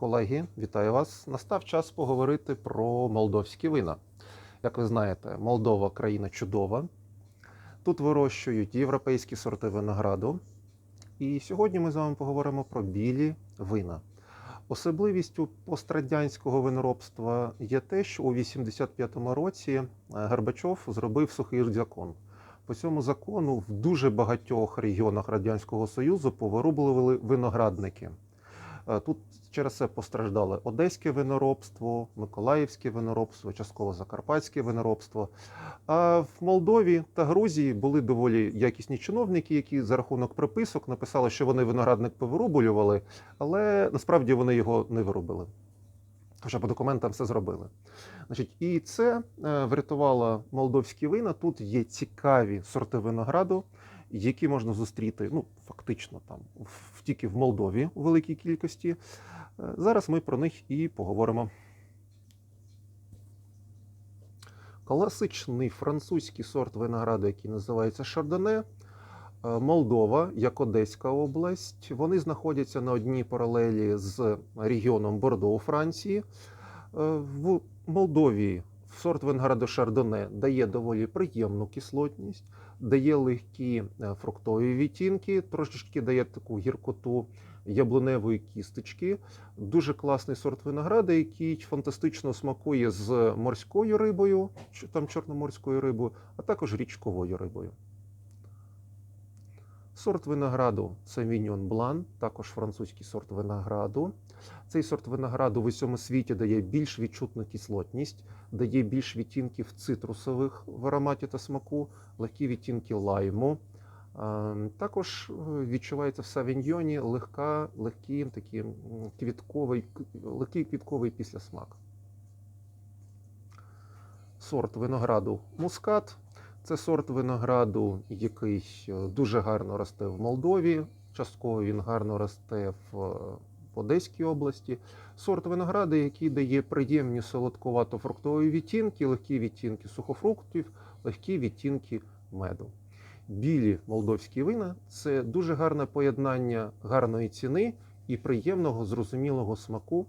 Колеги, вітаю вас. Настав час поговорити про молдовські вина. Як ви знаєте, Молдова країна чудова. Тут вирощують європейські сорти винограду. І сьогодні ми з вами поговоримо про білі вина. Особливістю пострадянського виноробства є те, що у 85-му році е, Горбачов зробив сухий закон. По цьому закону в дуже багатьох регіонах Радянського Союзу повирублювали виноградники. Е, Тут через це постраждали одеське виноробство, миколаївське виноробство, частково закарпатське виноробство. А в Молдові та Грузії були доволі якісні чиновники, які за рахунок приписок написали, що вони виноградник повирублювали, але насправді вони його не вирубили. Хоча по документам все зробили. Значить, і це е, врятувало молдовські вина. Тут є цікаві сорти винограду, які можна зустріти ну, фактично там в, тільки в Молдові у великій кількості. Е, Зараз ми про них і поговоримо. Класичний французький сорт винограду, який називається Шардоне. Е, Молдова, як Одеська область, вони знаходяться на одній паралелі з регіоном Бордо у Франції. Е, В Молдові сорт винограду Шардоне дає доволі приємну кислотність, дає легкі е, фруктові відтінки, трошечки дає таку гіркоту яблуневої кісточки. Дуже класний сорт винограда, який фантастично смакує з морською рибою, там чорноморською рибою, а також річковою рибою. Сорт винограду Sauvignon Blanc, також французький сорт винограду. Цей сорт винограду в усьому світі дає більш відчутну кислотність, дає більш відтінків цитрусових в ароматі та смаку, легкі відтінки лайму. Також е, відчувається в савіньйоні легка, легкий, такий квітковий, легкий квітковий післясмак. Сорт винограду мускат. Це сорт винограду, який дуже гарно росте в Молдові. Частково він гарно росте е, в Одеській області. Сорт винограду, який дає приємні солодковато-фруктові відтінки, легкі відтінки сухофруктів, легкі відтінки меду. Білі молдовські вина це дуже гарне поєднання гарної ціни і приємного зрозумілого смаку